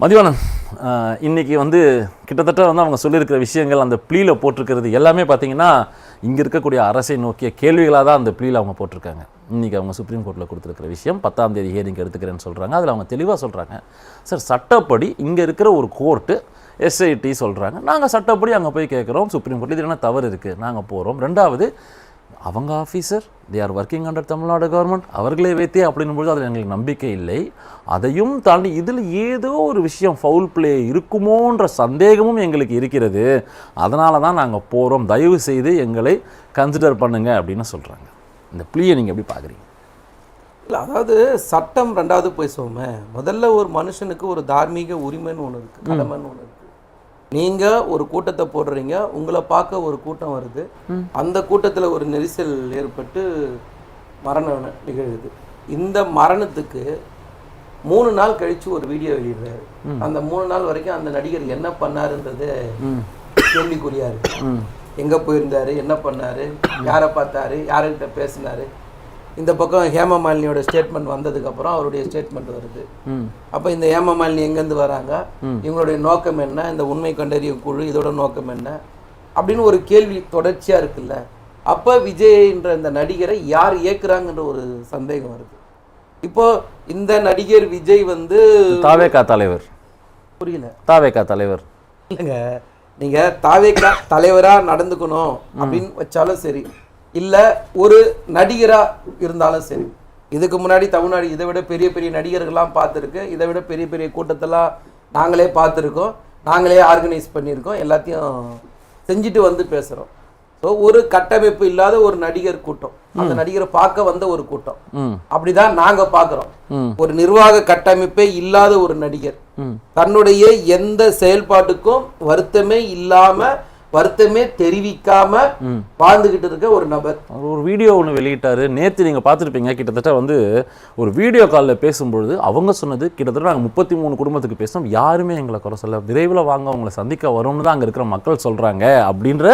மதிவானன் இன்றைக்கி வந்து கிட்டத்தட்ட வந்து அவங்க சொல்லியிருக்கிற விஷயங்கள் அந்த ப்ளீயில் போட்டிருக்கிறது எல்லாமே பார்த்தீங்கன்னா இங்கே இருக்கக்கூடிய அரசை நோக்கிய கேள்விகளாக தான் அந்த ப்ளீயில் அவங்க போட்டிருக்காங்க. இன்றைக்கி அவங்க சுப்ரீம் கோர்ட்டில் கொடுத்துருக்கிற விஷயம் பத்தாம் தேதி ஹியரிங் எடுத்துக்கிறேன்னு சொல்கிறாங்க அதில் அவங்க தெளிவாக சொல்கிறாங்க சார் சட்டப்படி இங்கே இருக்கிற ஒரு கோர்ட்டு எஸ்ஐடி சொல்கிறாங்க நாங்கள் சட்டப்படி அங்கே போய் கேட்குறோம். சுப்ரீம் கோர்ட்டில் இது என்ன தவறு இருக்குது நாங்கள் போகிறோம் ரெண்டாவது அவங்க officer they are working under Tamil Nadu government அவர்களே வைத்தே அப்படின்னும்போது அதில் எங்களுக்கு நம்பிக்கை இல்லை. அதையும் தாண்டி இதில் ஏதோ ஒரு விஷயம் ஃபவுல் பிளே இருக்குமோன்ற சந்தேகமும் எங்களுக்கு இருக்கிறது. அதனால தான் நாங்கள் போகிறோம் தயவு செய்து எங்களை கன்சிடர் பண்ணுங்கள் அப்படின்னு சொல்கிறாங்க இந்த பிளியை நீங்கள் எப்படி பார்க்குறீங்க? இல்லை அதாவது சட்டம் ரெண்டாவது பேசுவோமே முதல்ல ஒரு மனுஷனுக்கு ஒரு தார்மீக உரிமைன்னு ஒன்று இருக்குது கடமைன்னு ஒன்று இருக்குது நீங்கள் ஒரு கூட்டத்தை போடுறீங்க உங்களை பார்க்க ஒரு கூட்டம் வருது. அந்த கூட்டத்தில் ஒரு நெரிசல் ஏற்பட்டு மரணம் நிகழுது. இந்த மரணத்துக்கு மூணு நாள் கழிச்சு ஒரு வீடியோ வெளியிடுறாரு. அந்த மூணு நாள் வரைக்கும் அந்த நடிகர் என்ன பண்ணாருன்றது கேள்விக்குறியா இருக்கு. எங்க போயிருந்தாரு என்ன பண்ணாரு யாரை பார்த்தாரு யார்கிட்ட பேசினாரு இந்த பக்கம் ஹேம மாலினியோட ஸ்டேட்மெண்ட் வந்ததுக்கு அப்புறம் அவருடைய ஸ்டேட்மெண்ட் வருது. அப்போ இந்த ஹேம மாலினி எங்கேருந்து வராங்க? இவங்களுடைய நோக்கம் என்ன? இந்த உண்மை கண்டறியும் குழு இதோட நோக்கம் என்ன? அப்படின்னு ஒரு கேள்வி தொடர்ச்சியா இருக்குல்ல. அப்போ விஜய்ன்ற இந்த நடிகரை யார் இயக்குறாங்கன்ற ஒரு சந்தேகம் வருது. இப்போ இந்த நடிகர் விஜய் வந்து தாவேகா தலைவர். புரியல. தாவேகா தலைவர். இல்லைங்க நீங்க தாவேக்கா தலைவரா நடந்துக்கணும் அப்படின்னு வச்சாலும் சரி. இல்ல ஒரு நடிகரா இருந்தாலும் சரி. இதுக்கு முன்னாடி தமிழ்நாடு இதை விட பெரிய பெரிய நடிகர்கள்லாம் பார்த்துருக்கு. இதை விட பெரிய பெரிய கூட்டத்தெல்லாம் நாங்களே பார்த்துருக்கோம். நாங்களே ஆர்கனைஸ் பண்ணியிருக்கோம். எல்லாத்தையும் செஞ்சுட்டு வந்து பேசுறோம். ஸோ ஒரு கட்டமைப்பு இல்லாத ஒரு நடிகர் கூட்டம். அந்த நடிகரை பார்க்க வந்த ஒரு கூட்டம். அப்படிதான் நாங்க பார்க்குறோம். ம். ஒரு நிர்வாக கட்டமைப்பே இல்லாத ஒரு நடிகர். தன்னுடைய எந்த செயல்பாட்டுக்கும் வருத்தமே இல்லாம வருத்தமே தெரிவிக்காம வாழ்ந்துகிட்டு இருக்க ஒரு நபர். ஒரு வீடியோ ஒன்று வெளியிட்டாரு. நேற்று நீங்கள் பார்த்துருப்பீங்க. கிட்டத்தட்ட வந்து ஒரு வீடியோ காலில் பேசும்பொழுது அவங்க சொன்னது கிட்டத்தட்ட நாங்கள் முப்பத்தி மூணு குடும்பத்துக்கு பேசணும் யாருமே எங்களை குறை சொல்ல விரைவில் வாங்க உங்களை சந்திக்க வரும்னு தான் அங்கே இருக்கிற மக்கள் சொல்கிறாங்க அப்படின்ற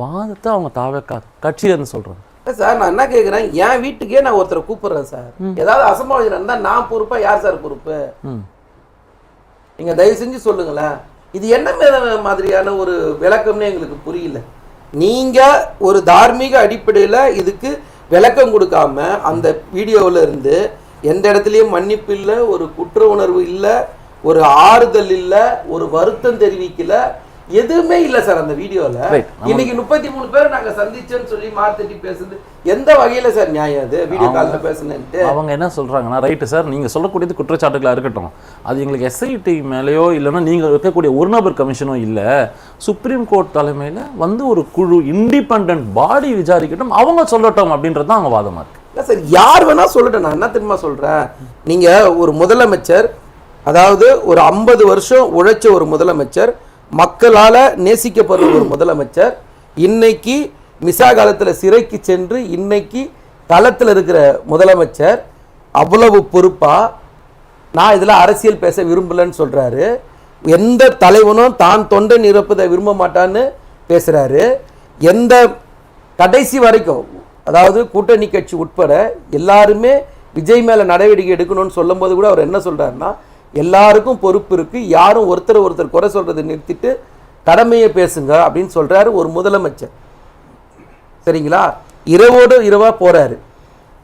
வாதத்தை அவங்க தாவே கட்சியிலேருந்து சொல்கிறாங்க சார் நான் என்ன கேக்குறேன்? என் வீட்டுக்கே நான் ஒருத்தரை கூப்பிடுறேன் சார். ஏதாவது அசம்பாவிதம் இருந்தா நான் பொறுப்பா யார் சார் பொறுப்பு? ம். நீங்க தயவு செஞ்சு சொல்லுங்களேன். இது என்ன மாதிரியான ஒரு விளக்கம்னு எங்களுக்கு புரியல. நீங்கள் ஒரு தார்மீக அடிப்படையில் இதுக்கு விளக்கம் கொடுக்காம அந்த வீடியோவில் இருந்து எந்த இடத்துலையும் மன்னிப்பு இல்லை ஒரு குற்ற உணர்வு இல்லை ஒரு ஆறுதல் இல்லை ஒரு வருத்தம் தெரிவிக்கலை எதுவுமே இல்லை சார் அந்த வீடியோல. இன்னைக்கு முப்பத்தி மூணு பேர் நாங்க சந்திச்சோன்னு சொல்லி மாத்தட்டி பேசுது எந்த வகையில சார் நியாயம் அது? வீடியோ காலில் பேசுனேன்ட்டு. அவங்க என்ன சொல்கிறாங்கன்னா ரைட்டு சார் நீங்கள் சொல்லக்கூடியது குற்றச்சாட்டுகளாக இருக்கட்டும். அது எங்களுக்கு எஸ்ஐடி மேலேயோ இல்லைன்னா நீங்கள் இருக்கக்கூடிய ஒரு நபர் கமிஷனோ இல்லை. சுப்ரீம் கோர்ட் தலைமையில் வந்து ஒரு குழு இண்டிபெண்ட் பாடி விசாரிக்கட்டும் அவங்க சொல்லட்டும் அப்படின்றது தான் அவங்க வாதமாக இருக்குது இல்லை சார் யார் வேணா சொல்லட்டும். நான் என்ன தெரியுமா சொல்றேன்? நீங்க ஒரு முதலமைச்சர் அதாவது ஒரு ஐம்பது வருஷம் உழைச்ச ஒரு முதலமைச்சர் மக்களால் நேசிக்கப்படுற ஒரு முதலமைச்சர் இன்னைக்கு மிசா காலத்தில் சிறைக்கு சென்று இன்னைக்கு களத்தில் இருக்கிற முதலமைச்சர் அவ்வளவு பொறுப்பாக நான் இதில் அரசியல் பேச விரும்பலன்னு சொல்கிறாரு எந்த தலைவனும் தான் தொண்டை நிரப்பதை விரும்ப மாட்டான்னு பேசுகிறாரு எந்த கடைசி வரைக்கும் அதாவது கூட்டணி கட்சி உட்பட எல்லாருமே விஜய் மேலே நடவடிக்கை எடுக்கணும்னு சொல்லும்போது கூட அவர் என்ன சொல்கிறாருன்னா எல்லாருக்கும் பொறுப்பு இருக்கு. யாரும் ஒருத்தர் ஒருத்தர் குறை சொல்றதை நிறுத்திட்டு கடமையை பேசுங்க அப்படின்னு சொல்றாரு ஒரு முதலமைச்சர். சரிங்களா? இரவோடு இரவா போறாரு.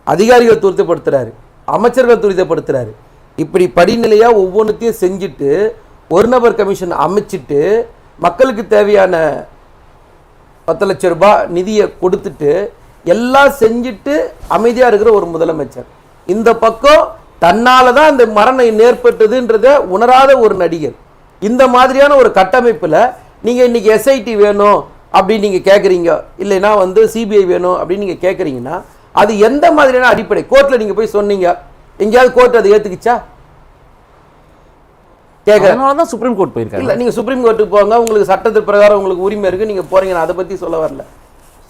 அதிகாரிகள் துரிதப்படுத்துறாரு. அமைச்சர்கள் துரிதப்படுத்துறாரு. இப்படி படிநிலையா ஒவ்வொன்றுத்தையும் செஞ்சுட்டு ஒரு நபர் கமிஷன் அமைச்சிட்டு மக்களுக்கு தேவையான பத்து லட்சம் ரூபாய் நிதியை கொடுத்துட்டு எல்லாம் செஞ்சுட்டு அமைதியா இருக்கிற ஒரு முதலமைச்சர். இந்த பக்கம் தன்னால தான் இந்த மரணம் ஏற்பட்டதுன்றத உணராத ஒரு நடிகர். இந்த மாதிரியான ஒரு கட்டமைப்புல நீங்க இன்னைக்கு எஸ்ஐடி வேணும் அப்படின்னு நீங்க கேக்குறீங்க. இல்லைன்னா வந்து சிபிஐ வேணும் அப்படின்னு நீங்க கேக்குறீங்கன்னா அது எந்த மாதிரியான அடிப்படை? கோர்ட்ல நீங்க போய் சொன்னீங்க. எங்கேயாவது கோர்ட் அதை ஏத்துக்குச்சா? கேட்க அதனால தான் சுப்ரீம் கோர்ட் போயிருக்காங்க இல்ல நீங்க சுப்ரீம் கோர்ட்டுக்கு போங்க. உங்களுக்கு சட்டத்து பிரகாரம் உங்களுக்கு உரிமை இருக்கு. நீங்க போறீங்க நான் அதை பத்தி சொல்ல வரல.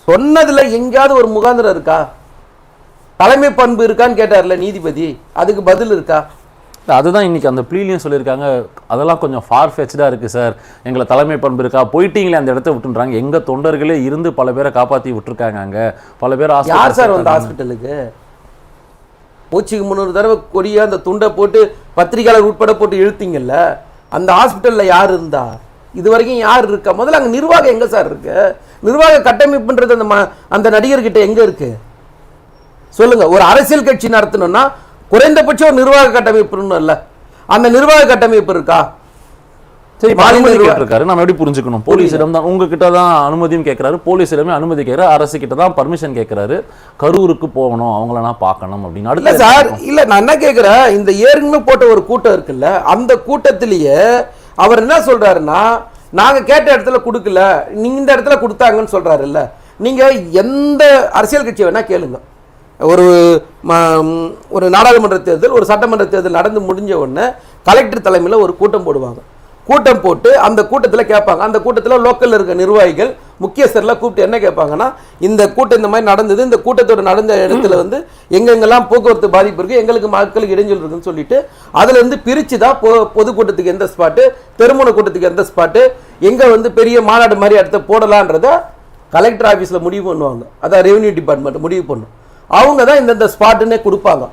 சொன்னதுல எங்கேயாவது ஒரு முகாந்திரம் இருக்கா? தலைமை பண்பு இருக்கான்னு கேட்டார்ல நீதிபதி அதுக்கு பதில் இருக்கா? அதுதான் இன்னைக்கு அந்த ப்ளீலையும் சொல்லியிருக்காங்க. அதெல்லாம் கொஞ்சம் ஃபார் ஃபெச்டாக இருக்குது சார் எங்களை தலைமை பண்பு இருக்கா? போயிட்டீங்களே அந்த இடத்த விட்டுன்றாங்க. எங்கள் தொண்டர்களே இருந்து பல பேரை காப்பாற்றி விட்டுருக்காங்க அங்கே. பல பேர் யார் சார் வந்த ஹாஸ்பிட்டலுக்கு மூச்சுக்கு முந்நூறு தடவை கொடிய அந்த துண்டை போட்டு பத்திரிகையாளர் உட்பட போட்டு இழுத்தீங்கல்ல? அந்த ஹாஸ்பிட்டல்ல யார் இருந்தா? இது வரைக்கும் யார் இருக்கா? முதல்ல அங்க நிர்வாகம் எங்க சார் இருக்கு? நிர்வாக கட்டமைப்புன்றது அந்த ம- அந்த நடிகர்கிட்ட எங்க இருக்கு? சொல்லுங்க ஒரு அரசியல் கட்சி நடத்தணும்னா குறைந்தபட்சம் ஒரு நிர்வாக கட்டமைப்பு இல்ல. அந்த நிர்வாக கட்டமைப்பு இருக்கா? சரி அனுமதி. கேட்டிருக்காரு. நம்ம எப்படி புரிஞ்சுக்கணும்? போலீஸிடம் தான் உங்ககிட்ட தான் அனுமதியும் கேட்கறாரு. போலீஸிடமே அனுமதி கேட்கறாரு அரசு கிட்ட தான் பர்மிஷன் கேட்கறாரு. கரூருக்கு போகணும் அவங்கள நான் பார்க்கணும் அப்படின்னு. இல்ல அடுத்த சார் இல்ல நான் என்ன கேக்குறேன் இந்த ஏற்கனவே போட்ட ஒரு கூட்டம் இருக்குல்ல அந்த கூட்டத்திலேயே அவர் என்ன சொல்றாருன்னா நாங்க கேட்ட இடத்துல கொடுக்கல நீங்க இந்த இடத்துல கொடுத்தாங்கன்னு சொல்றாருல்ல. நீங்க எந்த அரசியல் கட்சி வேணா கேளுங்க. ஒரு ஒரு நாடாளுமன்ற தேர்தல் ஒரு சட்டமன்ற தேர்தல் நடந்து முடிஞ்ச உடனே கலெக்டர் தலைமையில் ஒரு கூட்டம் போடுவாங்க. கூட்டம் போட்டு அந்த கூட்டத்தில் கேட்பாங்க. அந்த கூட்டத்தில் லோக்கல்ல இருக்க நிர்வாகிகள் முக்கியஸ்தர்லாம் கூப்பிட்டு என்ன கேட்பாங்கன்னா இந்த கூட்டம் இந்த மாதிரி நடந்தது இந்த கூட்டத்தோட நடந்த இடத்துல வந்து எங்கெங்கெல்லாம் போக்குவரத்து பாதிப்பு இருக்கு எங்களுக்கு மக்களுக்கு இடைஞ்சல் இருக்குன்னு சொல்லிட்டு அதுல இருந்து பிரிச்சு தான் பொ பொதுக்கூட்டத்துக்கு எந்த ஸ்பாட்டு தெருமுனை கூட்டத்துக்கு எந்த ஸ்பாட்டு எங்க வந்து பெரிய மாநாடு மாதிரி இடத்த போடலான்றத கலெக்டர் ஆஃபீஸில் முடிவு பண்ணுவாங்க. அதான் ரெவென்யூ டிபார்ட்மெண்ட் முடிவு பண்ணும். அவங்க தான் இந்தந்த ஸ்பாட்டுன்னே கொடுப்பாங்க.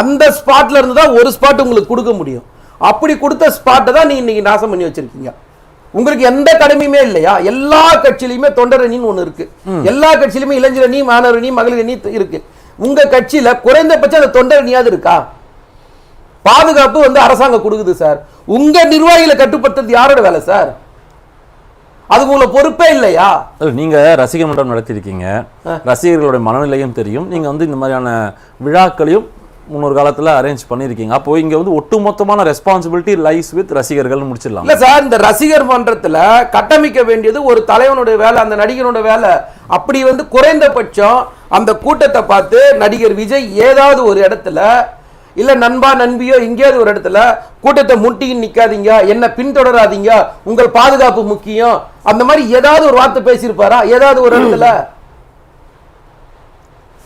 அந்த ஸ்பாட்ல இருந்து தான் ஒரு ஸ்பாட் உங்களுக்கு கொடுக்க முடியும். அப்படி கொடுத்த ஸ்பாட்டை தான் நீங்க இன்னைக்கு நாசம் பண்ணி வச்சிருக்கீங்க. உங்களுக்கு எந்த கடமையுமே இல்லையா? எல்லா கட்சியிலுமே தொண்டர் அணின்னு ஒண்ணு இருக்கு. எல்லா கட்சியிலுமே இளைஞர் அணி மாணவர் அணி மகளிர் அணி இருக்கு. உங்க கட்சியில குறைந்தபட்சம் அந்த தொண்டர் அணியாவது இருக்கா? பாதுகாப்பு வந்து அரசாங்கம் கொடுக்குது சார். உங்க நிர்வாகிகளை கட்டுப்படுத்துறது யாரோட வேலை சார்? அது உங்களுக்கு பொறுப்பே இல்லையா? இல்ல, நீங்க ரசிகர் மன்றம் நடத்தியிருக்கீங்க. ரசிகர்களுடைய மனநிலையும் தெரியும். நீங்க வந்து இந்த மாதிரியான விழாக்களையும் முன்னொரு காலத்துல அரேஞ்ச் பண்ணியிருக்கீங்க. அப்போ இங்க வந்து ஒட்டுமொத்தமான ரெஸ்பான்சிபிலிட்டி லைஸ் வித் ரசிகர்கள் முடிச்சிடலாம். இல்ல சார் இந்த ரசிகர் மன்றத்துல கட்டமைக்க வேண்டியது ஒரு தலைவனுடைய வேலை அந்த நடிகனோட வேலை. அப்படி வந்து குறைந்தபட்சம் அந்த கூட்டத்தை பார்த்து நடிகர் விஜய் ஏதாவது ஒரு இடத்துல இல்ல நண்பா நண்பியோ எங்கேயாவது ஒரு இடத்துல கூட்டத்தை முட்டின்னு நிக்காதீங்க என்ன பின்தொடராதீங்க உங்கள் பாதுகாப்பு முக்கியம். அந்த மாதிரி ஏதாவது ஒரு வார்த்தை பேசியிருப்பாரா? ஏதாவது ஒரு இடத்துல?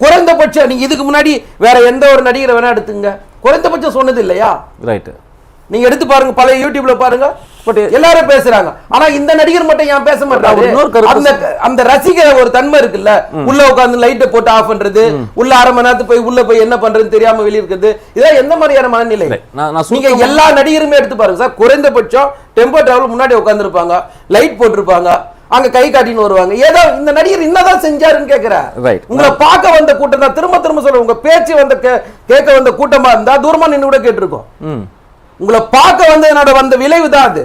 குறைந்தபட்சம் நீங்க இதுக்கு முன்னாடி வேற எந்த ஒரு நடிகரை வேணா எடுத்துங்க. குறைந்தபட்சம் சொன்னது இல்லையா? ரைட்டு நீங்க எடுத்து பாருங்க பழைய யூடியூப்ல பாருங்க. பட் எல்லாரும் பேசுறாங்க. ஆனா இந்த நடிகர் மட்டும் ஏன் பேச மாட்டாரு? அந்த அந்த ரசிகர் ஒரு தன்மை இருக்குல்ல? உள்ள உட்கார்ந்து லைட்டை போட்டு ஆஃப் பண்றது உள்ள அரை மணி நேரத்துக்கு போய் உள்ள போய் என்ன பண்றதுன்னு தெரியாம வெளிய இருக்குது இதெல்லாம் எந்த மாதிரியான மனநிலை? நீங்க எல்லா நடிகருமே எடுத்து பாருங்க சார். குறைந்தபட்சம் டெம்போ டிராவல் முன்னாடி உட்கார்ந்திருப்பாங்க லைட் போட்டிருப்பாங்க அங்க கை காட்டின்னு வருவாங்க. ஏதோ இந்த நடிகர் என்னதான் செஞ்சாருன்னு Right. உங்களை பார்க்க வந்த கூட்டம் தான். திரும்ப திரும்ப சொல்றேன் உங்க பேச்சு வந்த கேட்க வந்த கூட்டமா இருந்தா தூரமா நின்னு கூட கேட்டிருக்கோம். உங்களை பார்க்க வந்த என்னோட வந்த விளைவு தான் அது.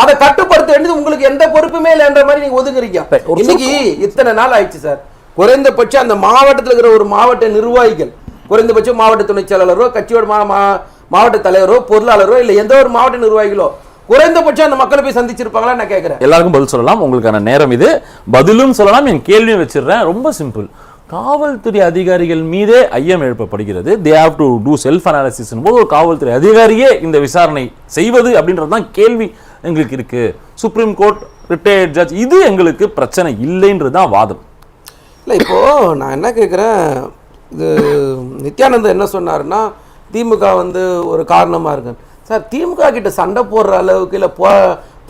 அதை கட்டுப்படுத்த வேண்டியது உங்களுக்கு எந்த பொறுப்புமே இல்லைன்ற மாதிரி நீங்க ஒதுங்குறீங்க. இன்னைக்கு இத்தனை நாள் ஆயிடுச்சு சார். குறைந்தபட்சம் அந்த மாவட்டத்தில் இருக்கிற ஒரு மாவட்ட நிர்வாகிகள் குறைந்தபட்சம் மாவட்ட துணைச் செயலாளரோ கட்சியோட மாவட்ட தலைவரோ பொருளாளரோ இல்ல எந்த ஒரு மாவட்ட நிர்வாகிகளோ குறைந்தபட்சம் அந்த மக்களை போய் சந்திச்சிருப்பாங்களா நான் கேட்கிறேன் எல்லாருக்கும் பதில் சொல்லலாம். உங்களுக்கான நேரம் இது. பதிலும் சொல்லலாம். என் கேள்வியும் வச்சிடுறேன். ரொம்ப சிம்பிள் காவல்துறை அதிகாரிகள் மீதே ஐயம் எழுப்பப்படுகிறது. They have to do self analysis போது ஒரு காவல்துறை அதிகாரியே இந்த விசாரணை செய்வது அப்படின்றது தான் கேள்வி எங்களுக்கு இருக்குது சுப்ரீம் கோர்ட் ரிட்டையர்ட் ஜட்ஜ் இது எங்களுக்கு பிரச்சனை இல்லைன்றது தான் வாதம். இல்லை இப்போது நான் என்ன கேட்குறேன் இது நித்யானந்தன் என்ன சொன்னாருன்னா திமுக வந்து ஒரு காரணமாக இருக்கு சார் திமுக கிட்ட சண்டை போடுற அளவுக்கு இல்லை போ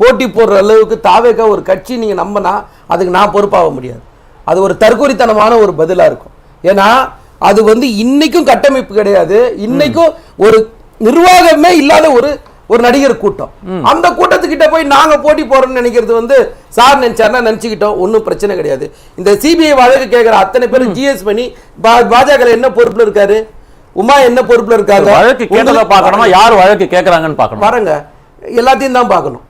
போட்டி போடுற அளவுக்கு தாவேக்கா ஒரு கட்சி நீங்கள் நம்பினா அதுக்கு நான் பொறுப்பாக முடியாது. அது ஒரு தற்கொலைத்தனமான ஒரு பதிலா இருக்கும். ஏன்னா அது வந்து இன்னைக்கும் கட்டமைப்பு கிடையாது. இன்னைக்கும் ஒரு நிர்வாகமே இல்லாத ஒரு ஒரு நடிகர் கூட்டம். அந்த கூட்டத்துக்கிட்ட போய் நாங்க போட்டி போறோம்னு நினைக்கிறது வந்து சார் நினைச்சாருன்னா நினைச்சுக்கிட்டோம். ஒன்றும் பிரச்சனை கிடையாது. இந்த சிபிஐ வழக்கு கேட்குற அத்தனை பேரும் ஜிஎஸ் பண்ணி பா- பாஜக என்ன பொறுப்புல இருக்காரு? உமா என்ன பொறுப்புல இருக்காங்க? வழக்கு கேட்டதா பார்க்கணுமா? யார் வழக்கு கேட்கறாங்கன்னு பார்க்கணும்? பாருங்க. எல்லாத்தையும் தான் பார்க்கணும்.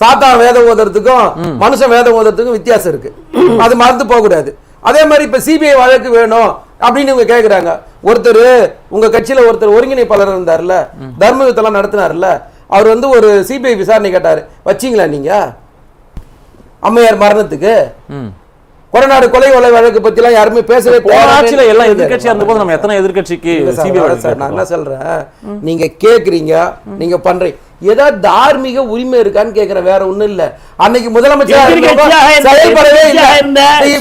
சாத்தா வேதம் ஓதுறதுக்கும் மனுஷன் வேதம் ஓதுறதுக்கும் வித்தியாசம் இருக்கு. அது மறந்து போக கூடாது அதே மாதிரி இப்ப சிபிஐ வழக்கு வேணும் அப்படின்னு இவங்க கேக்குறாங்க. ஒருத்தர் உங்க கட்சியில ஒருத்தர் ஒருங்கிணைப்பாளர் இருந்தார்ல தர்ம யுத்தம்லாம் நடத்தினார்ல அவர் வந்து ஒரு சிபிஐ விசாரணை கேட்டாரு. வச்சீங்களா நீங்க? அம்மையார் மரணத்துக்கு? ம். கொடநாடு கொலை கொலை வழக்கு பத்தி எல்லாம் யாருமே பேசவே. ஆட்சியில எல்லாம் எதிர்க்கட்சியா இருந்த போது நம்ம எத்தனை சார், நான் என்ன சொல்றேன்? நீங்க கேக்குறீங்க நீங்க பண்றீங்க. ஏதாவது தார்மீக உரிமை இருக்கான்னு கேக்குறேன் வேற ஒண்ணும் இல்ல. அன்னைக்கு முதலமைச்சரா செயல்படவே இல்ல.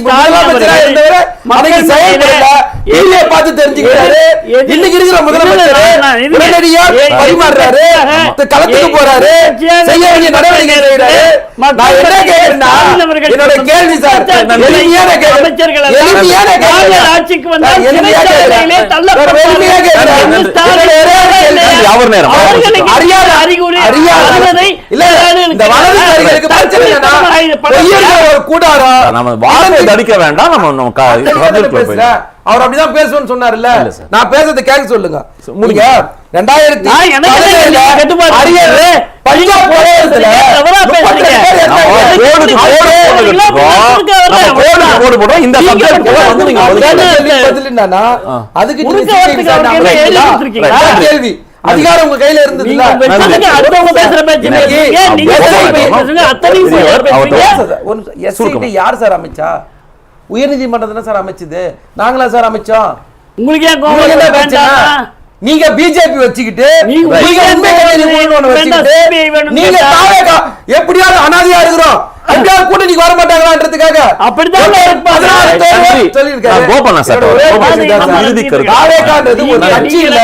முதலமைச்சரா இருந்தவரை அன்னைக்கு செயல்படல. மத்தியிலே டிவியை பார்த்து தெரிஞ்சுக்கிறாரு. எதிர்- இன்னைக்கு இருக்கிற முதலமைச்சர் இல்ல, நான் இருங்க. உடனடியா எதிர்- பரிமாறுறாரு. எதிர்க்கட்சியாக- களத்துக்கு போறாரு. எதிர்க்கட்சியாக செய்ய வேண்டிய நடவடிக்கை செய்யறாரு நான் என்ன என்னோட கேள்வி சார் எளிமையான கேள்வி. எளிமையான ஆட்சிக்கு வந்தால் எளிமையா கேட்கிறேன். எளிமையா கேட்கிறேன். அறியாத அறிகுறி அறியாத வருவதை இல்ல இந்த வலதுசாரிகளுக்கு பிரச்சனை என்னன்னா பொய்யர்கள் ஒரு கூடாரம் நம்ம வார்த்தை தடிக்க வேண்டாம். நம்ம நம்ம. அவர் அப்படிதான் பேசுவேன்னு சொன்னார்ல. நான் பேசுறதை கேட்க சொல்லுங்க. முடிங்க. ரெண்டாயிரத்தி பஞ்சாப் அதுக்கு. கேள்வி. அதிகாரம் உங்க கையில இருந்தது? அடுத்தவங்க பேசுற பேச்சு யார் சார் அமைச்சா? உயர்நீதிமன்றம் சார் அமைச்சது. நாங்களா சார் அமைச்சோம். உங்களுக்கு ஏன் கோவம் நீங்க பிஜேபி வச்சுக்கிட்டு நீங்க எப்படியாவது அனாதையா இருக்கிறோம். எப்படியாவது கூட்டணிக்கு வர மாட்டாங்களான்றதுக்காக. நான் கோபண்ணா சார். இறுதி கருத்து. ஒரு கட்சி இல்ல